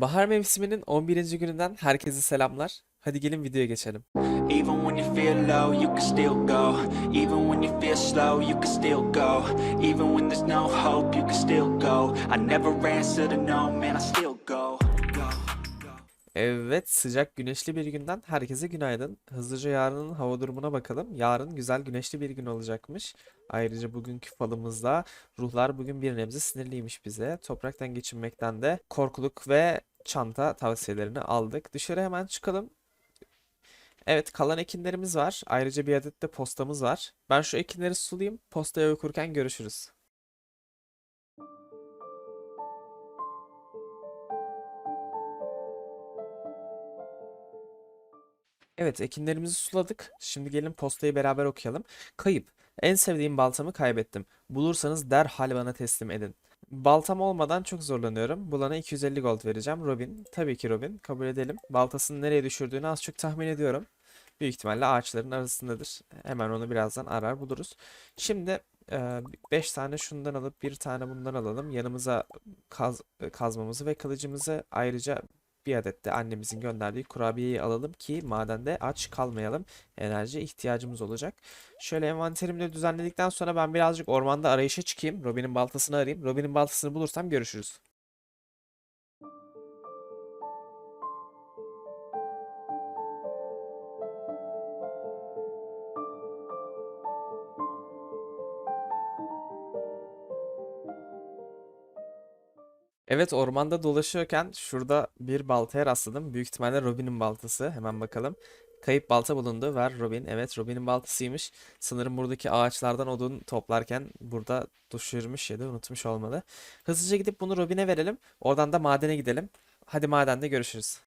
Bahar mevsiminin 11. gününden herkese selamlar. Hadi gelin videoya geçelim. Even when you feel low, you can still go. Even when you feel slow, you can still go. Even when there's no hope, you can still go. I never answer to no, man, I still go. Evet, sıcak güneşli bir günden herkese günaydın. Hızlıca yarının hava durumuna bakalım. Yarın güzel güneşli bir gün olacakmış. Ayrıca bugünkü falımızda ruhlar bugün bir nebze sinirliymiş bize. Topraktan geçinmekten de korkuluk ve çanta tavsiyelerini aldık. Dışarı hemen çıkalım. Evet, kalan ekinlerimiz var. Ayrıca bir adet de postamız var. Ben şu ekinleri sulayayım. Postayı okurken görüşürüz. Evet, ekinlerimizi suladık. Şimdi gelin postayı beraber okuyalım. Kayıp. En sevdiğim baltamı kaybettim. Bulursanız derhal bana teslim edin. Baltam olmadan çok zorlanıyorum. Bulana 250 gold vereceğim. Robin. Tabii ki Robin. Kabul edelim. Baltasını nereye düşürdüğünü az çok tahmin ediyorum. Büyük ihtimalle ağaçların arasındadır. Hemen onu birazdan arar buluruz. Şimdi 5 tane şundan alıp bir tane bundan alalım. Yanımıza kaz, e, kazmamızı ve kılıcımızı ayrıca bir adet de annemizin gönderdiği kurabiyeyi alalım ki madende aç kalmayalım. Enerji ihtiyacımız olacak. Şöyle envanterimi de düzenledikten sonra ben birazcık ormanda arayışa çıkayım. Robin'in baltasını arayayım. Robin'in baltasını bulursam görüşürüz. Evet ormanda dolaşıyorken şurada bir baltaya rastladım. Büyük ihtimalle Robin'in baltası. Hemen bakalım. Kayıp balta bulundu. Ver Robin. Evet Robin'in baltasıymış. Sanırım buradaki ağaçlardan odun toplarken burada düşürmüş ya da unutmuş olmalı. Hızlıca gidip bunu Robin'e verelim. Oradan da madene gidelim. Hadi madende görüşürüz.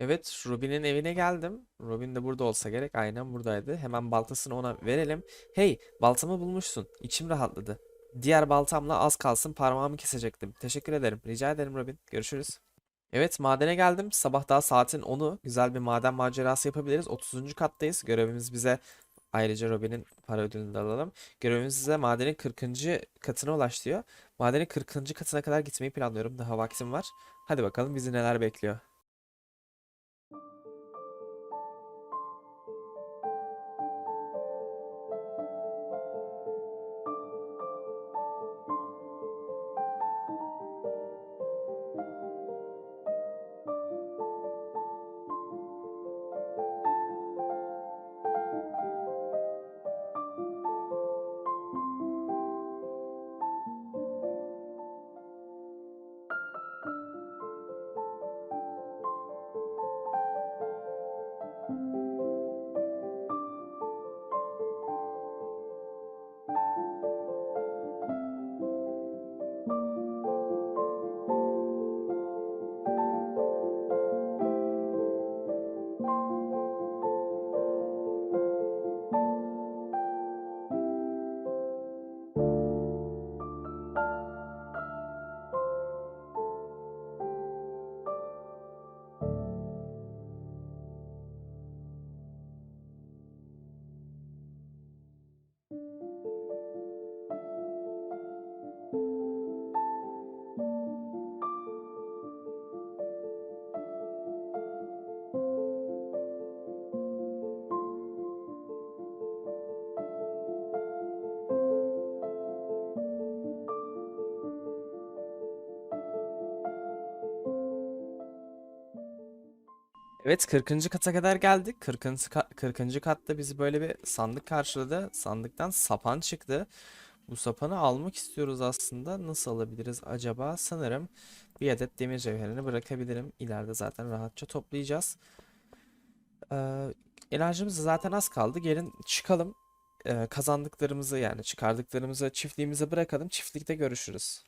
Evet, Robin'in evine geldim. Robin de burada olsa gerek. Aynen buradaydı. Hemen baltasını ona verelim. Hey, baltamı bulmuşsun. İçim rahatladı. Diğer baltamla az kalsın parmağımı kesecektim. Teşekkür ederim. Rica ederim Robin. Görüşürüz. Evet, madene geldim. Sabah daha saatin 10'u. Güzel bir maden macerası yapabiliriz. 30. kattayız. Görevimiz bize ayrıca Robin'in para ödülünü de alalım. Görevimiz bize madenin 40. katına ulaş diyor. Madenin 40. katına kadar gitmeyi planlıyorum. Daha vaktim var. Hadi bakalım bizi neler bekliyor. Evet 40. kata kadar geldik. 40. ka- 40. katta bizi böyle bir sandık karşıladı. Sandıktan sapan çıktı. Bu sapanı almak istiyoruz aslında. Nasıl alabiliriz acaba? Sanırım bir adet demir cevherini bırakabilirim. İleride zaten rahatça toplayacağız. Ee, enerjimiz zaten az kaldı. Gelin çıkalım. Ee, kazandıklarımızı yani çıkardıklarımızı çiftliğimize bırakalım. Çiftlikte görüşürüz.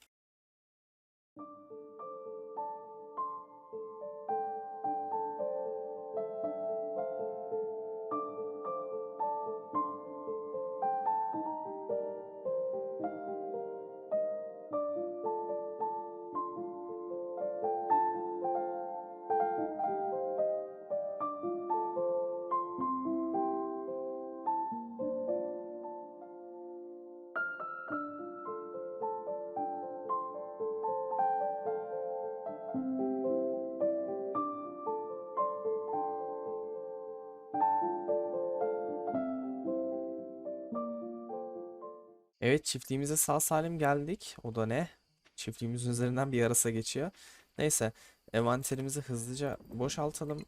Evet çiftliğimize sağ salim geldik. O da ne? Çiftliğimizin üzerinden bir yarasa geçiyor. Neyse envanterimizi hızlıca boşaltalım.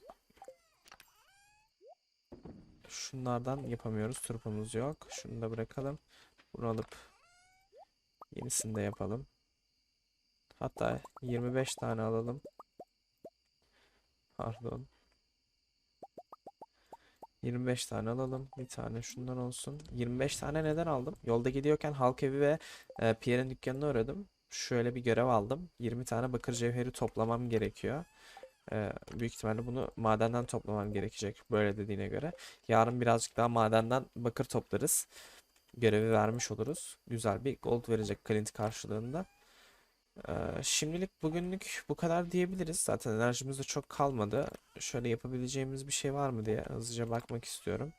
Şunlardan yapamıyoruz. Turpumuz yok. Şunu da bırakalım. Bunu alıp yenisini de yapalım. Hatta 25 tane alalım. Pardon. 25 tane alalım. Bir tane şundan olsun. 25 tane neden aldım? Yolda gidiyorken halk evi ve e, Pierre'in dükkanına uğradım. Şöyle bir görev aldım. 20 tane bakır cevheri toplamam gerekiyor. E, büyük ihtimalle bunu madenden toplamam gerekecek. Böyle dediğine göre. Yarın birazcık daha madenden bakır toplarız. Görevi vermiş oluruz. Güzel bir gold verecek Clint karşılığında. Şimdilik bugünlük bu kadar diyebiliriz. Zaten enerjimiz de çok kalmadı. Şöyle yapabileceğimiz bir şey var mı diye hızlıca bakmak istiyorum.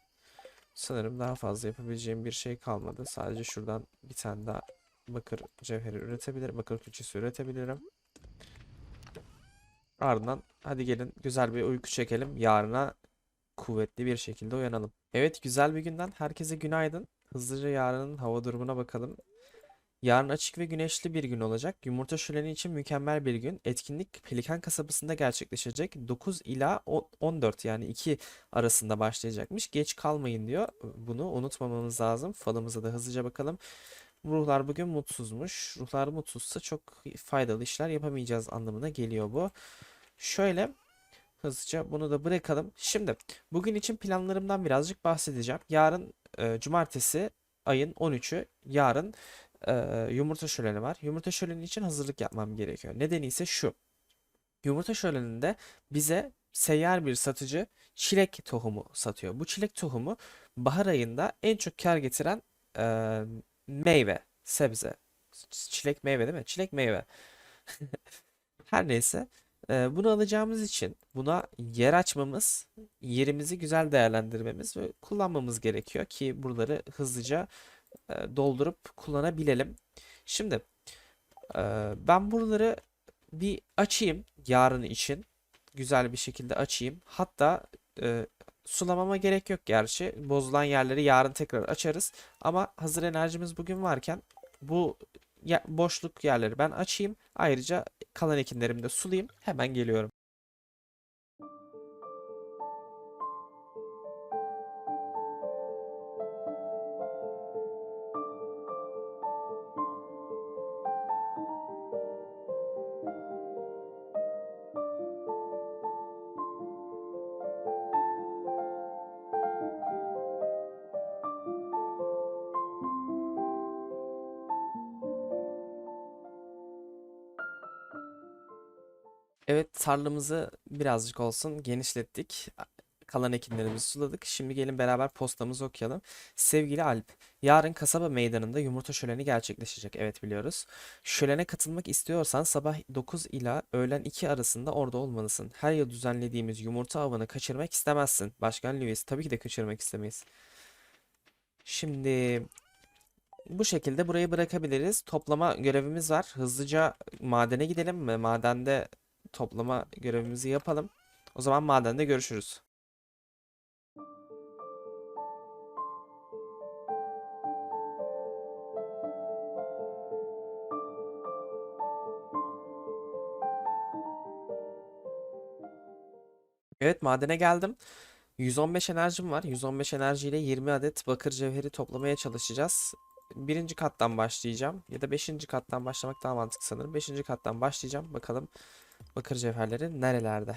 Sanırım daha fazla yapabileceğim bir şey kalmadı. Sadece şuradan bir tane daha bakır cevheri üretebilirim. Bakır külçesi üretebilirim. Ardından hadi gelin güzel bir uyku çekelim. Yarına kuvvetli bir şekilde uyanalım. Evet güzel bir günden herkese günaydın. Hızlıca yarının hava durumuna bakalım. Yarın açık ve güneşli bir gün olacak. Yumurta şöleni için mükemmel bir gün. Etkinlik Pelikan kasabasında gerçekleşecek. 9 ila o- 14 yani 2 arasında başlayacakmış. Geç kalmayın diyor. Bunu unutmamamız lazım. Falımıza da hızlıca bakalım. Ruhlar bugün mutsuzmuş. Ruhlar mutsuzsa çok faydalı işler yapamayacağız anlamına geliyor bu. Şöyle hızlıca bunu da bırakalım. Şimdi bugün için planlarımdan birazcık bahsedeceğim. Yarın e, cumartesi ayın 13'ü yarın yumurta şöleni var. Yumurta şöleni için hazırlık yapmam gerekiyor. Nedeni ise şu. Yumurta şöleninde bize seyyar bir satıcı çilek tohumu satıyor. Bu çilek tohumu bahar ayında en çok kar getiren e, meyve, sebze. Çilek meyve değil mi? Çilek meyve. Her neyse. e, bunu alacağımız için buna yer açmamız, yerimizi güzel değerlendirmemiz ve kullanmamız gerekiyor ki buraları hızlıca e, doldurup kullanabilelim. Şimdi e, ben buraları bir açayım yarın için. Güzel bir şekilde açayım. Hatta e, sulamama gerek yok gerçi. Bozulan yerleri yarın tekrar açarız. Ama hazır enerjimiz bugün varken bu boşluk yerleri ben açayım. Ayrıca kalan ekinlerimi de sulayayım. Hemen geliyorum. Evet tarlamızı birazcık olsun genişlettik. Kalan ekinlerimizi suladık. Şimdi gelin beraber postamızı okuyalım. Sevgili Alp, yarın kasaba meydanında yumurta şöleni gerçekleşecek. Evet biliyoruz. Şölene katılmak istiyorsan sabah 9 ila öğlen 2 arasında orada olmalısın. Her yıl düzenlediğimiz yumurta avını kaçırmak istemezsin. Başkan Lewis, tabii ki de kaçırmak istemeyiz. Şimdi bu şekilde burayı bırakabiliriz. Toplama görevimiz var. Hızlıca madene gidelim ve madende toplama görevimizi yapalım. O zaman madende görüşürüz. Evet madene geldim. 115 enerjim var. 115 enerjiyle 20 adet bakır cevheri toplamaya çalışacağız. Birinci kattan başlayacağım. Ya da beşinci kattan başlamak daha mantıklı sanırım. Beşinci kattan başlayacağım. Bakalım bakır cevherleri nerelerde?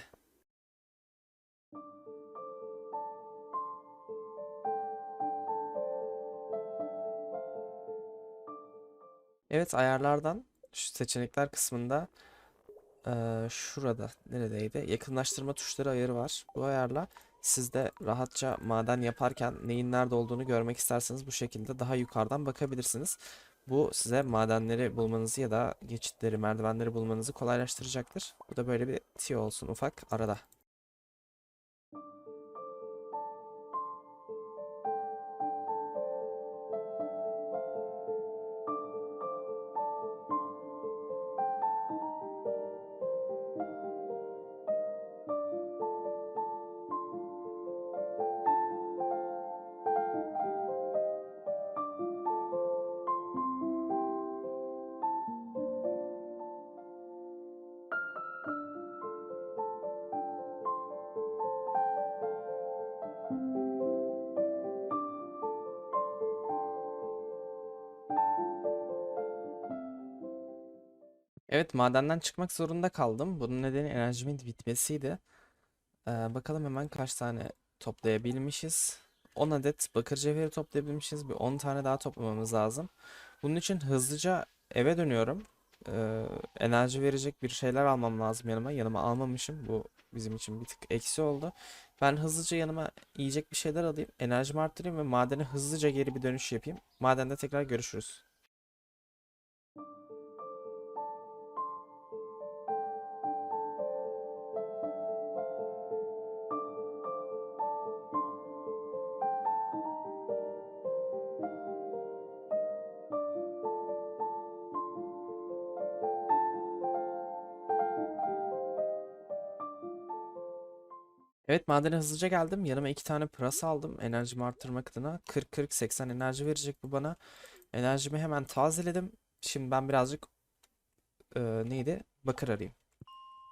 Evet ayarlardan şu seçenekler kısmında eee, şurada neredeydi? Yakınlaştırma tuşları ayarı var. Bu ayarla siz de rahatça maden yaparken neyin nerede olduğunu görmek isterseniz bu şekilde daha yukarıdan bakabilirsiniz. Bu size madenleri bulmanızı ya da geçitleri, merdivenleri bulmanızı kolaylaştıracaktır. Bu da böyle bir tiyo olsun ufak arada. Evet madenden çıkmak zorunda kaldım. Bunun nedeni enerjimin bitmesiydi. Ee, bakalım hemen kaç tane toplayabilmişiz. 10 adet bakır cevheri toplayabilmişiz. Bir 10 tane daha toplamamız lazım. Bunun için hızlıca eve dönüyorum. Ee, enerji verecek bir şeyler almam lazım yanıma. Yanıma almamışım. Bu bizim için bir tık eksi oldu. Ben hızlıca yanıma yiyecek bir şeyler alayım. Enerjimi arttırayım ve madene hızlıca geri bir dönüş yapayım. Madende tekrar görüşürüz. Evet madene hızlıca geldim. Yanıma iki tane pırasa aldım. Enerjimi arttırmak adına. 40-40-80 enerji verecek bu bana. Enerjimi hemen tazeledim. Şimdi ben birazcık e, neydi? Bakır arayayım.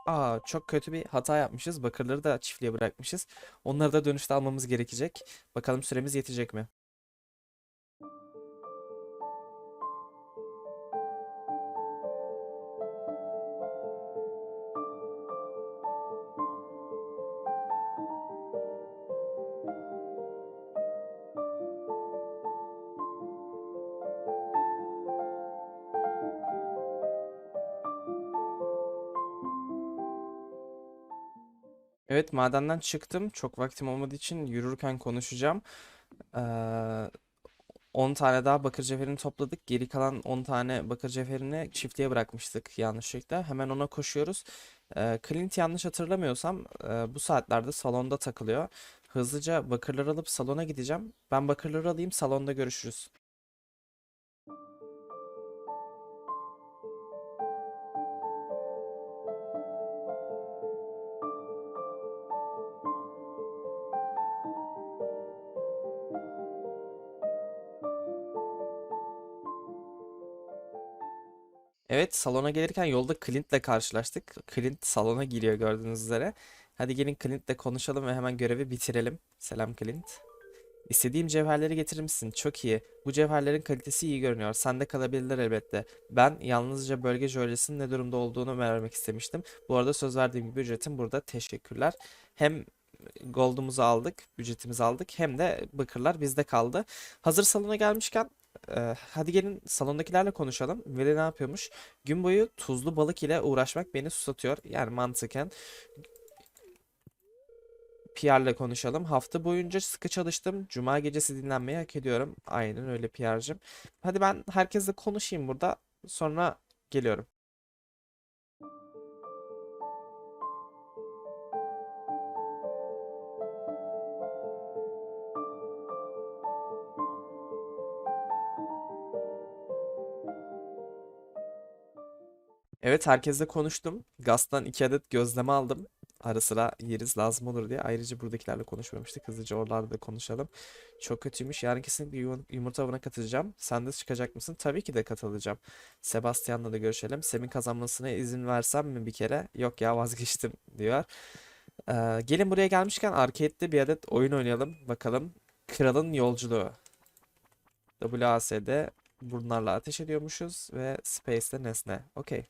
Aa çok kötü bir hata yapmışız. Bakırları da çiftliğe bırakmışız. Onları da dönüşte almamız gerekecek. Bakalım süremiz yetecek mi? Evet madenden çıktım. Çok vaktim olmadığı için yürürken konuşacağım. Ee, 10 tane daha bakır cevherini topladık. Geri kalan 10 tane bakır cevherini çiftliğe bırakmıştık yanlışlıkla. Hemen ona koşuyoruz. Ee, Clint yanlış hatırlamıyorsam e, bu saatlerde salonda takılıyor. Hızlıca bakırları alıp salona gideceğim. Ben bakırları alayım salonda görüşürüz. Evet salona gelirken yolda Clint'le karşılaştık. Clint salona giriyor gördüğünüz üzere. Hadi gelin Clint'le konuşalım ve hemen görevi bitirelim. Selam Clint. İstediğim cevherleri getirir misin? Çok iyi. Bu cevherlerin kalitesi iyi görünüyor. Sende kalabilirler elbette. Ben yalnızca bölge jöresinin ne durumda olduğunu öğrenmek istemiştim. Bu arada söz verdiğim gibi ücretim burada. Teşekkürler. Hem gold'umuzu aldık, ücretimizi aldık hem de bakırlar bizde kaldı. Hazır salona gelmişken hadi gelin salondakilerle konuşalım. Veli ne yapıyormuş? Gün boyu tuzlu balık ile uğraşmak beni susatıyor. Yani mantıken PR'le konuşalım. Hafta boyunca sıkı çalıştım. Cuma gecesi dinlenmeyi hak ediyorum. Aynen öyle PR'cım. Hadi ben herkesle konuşayım burada. Sonra geliyorum. Evet herkesle konuştum. Gaz'dan iki adet gözleme aldım. Ara sıra yeriz lazım olur diye. Ayrıca buradakilerle konuşmamıştık. Hızlıca oralarda da konuşalım. Çok kötüymüş. Yarın kesinlikle yum- yumurta avına katılacağım. Sen de çıkacak mısın? Tabii ki de katılacağım. Sebastian'la da görüşelim. Sem'in kazanmasına izin versem mi bir kere? Yok ya vazgeçtim diyor. Ee, gelin buraya gelmişken arcade'de bir adet oyun oynayalım. Bakalım. Kralın Yolculuğu. WASD bunlarla ateş ediyormuşuz ve Space'de nesne. Okey.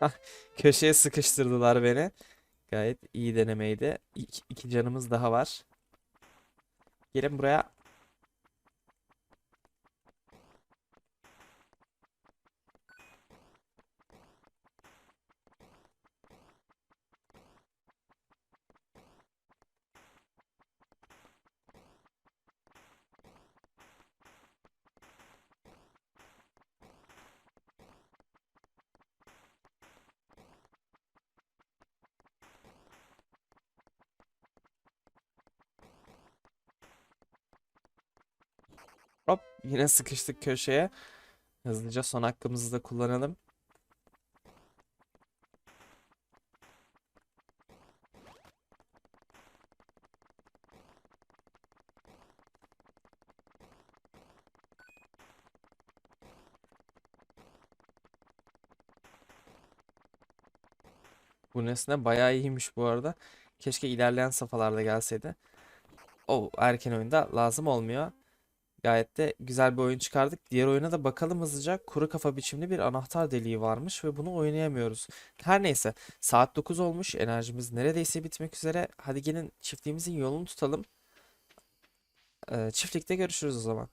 köşeye sıkıştırdılar beni. Gayet iyi denemeydi. İki, iki canımız daha var. Gelin buraya. Yine sıkıştık köşeye. Hızlıca son hakkımızı da kullanalım. Bu nesne bayağı iyiymiş bu arada. Keşke ilerleyen safhalarda gelseydi. O oh, erken oyunda lazım olmuyor. Gayet de güzel bir oyun çıkardık. Diğer oyuna da bakalım hızlıca. Kuru kafa biçimli bir anahtar deliği varmış ve bunu oynayamıyoruz. Her neyse saat 9 olmuş. Enerjimiz neredeyse bitmek üzere. Hadi gelin çiftliğimizin yolunu tutalım. Ee, çiftlikte görüşürüz o zaman.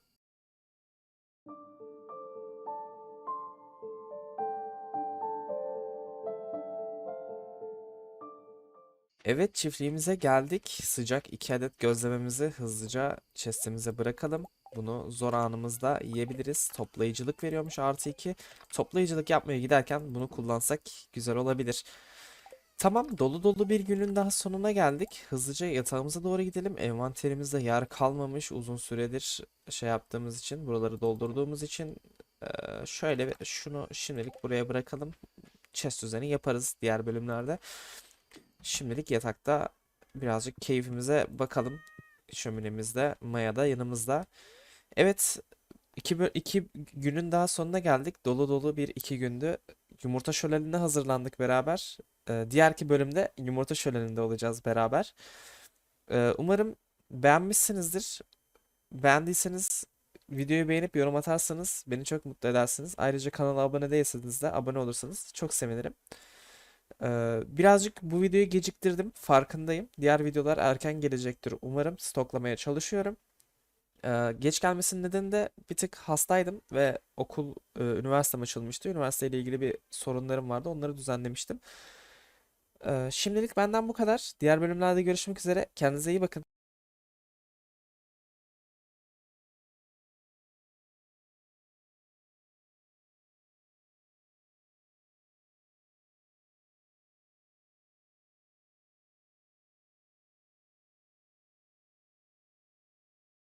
Evet çiftliğimize geldik. Sıcak iki adet gözlememizi hızlıca chest'imize bırakalım. Bunu zor anımızda yiyebiliriz. Toplayıcılık veriyormuş artı 2. Toplayıcılık yapmaya giderken bunu kullansak güzel olabilir. Tamam dolu dolu bir günün daha sonuna geldik. Hızlıca yatağımıza doğru gidelim. Envanterimizde yer kalmamış uzun süredir şey yaptığımız için, buraları doldurduğumuz için şöyle şunu şimdilik buraya bırakalım. Chest düzeni yaparız diğer bölümlerde. Şimdilik yatakta birazcık keyfimize bakalım. Şöminemizde, Maya da yanımızda. Evet, iki, iki günün daha sonuna geldik. Dolu dolu bir iki gündü. Yumurta şölenine hazırlandık beraber. Ee, diğerki bölümde yumurta şöleninde olacağız beraber. Ee, umarım beğenmişsinizdir. Beğendiyseniz videoyu beğenip yorum atarsanız beni çok mutlu edersiniz. Ayrıca kanala abone değilseniz de abone olursanız çok sevinirim. Ee, birazcık bu videoyu geciktirdim. Farkındayım. Diğer videolar erken gelecektir. Umarım stoklamaya çalışıyorum. Geç gelmesinin nedeni de bir tık hastaydım ve okul, e, üniversitem açılmıştı. Üniversiteyle ilgili bir sorunlarım vardı. Onları düzenlemiştim. Ee, şimdilik benden bu kadar. Diğer bölümlerde görüşmek üzere. Kendinize iyi bakın.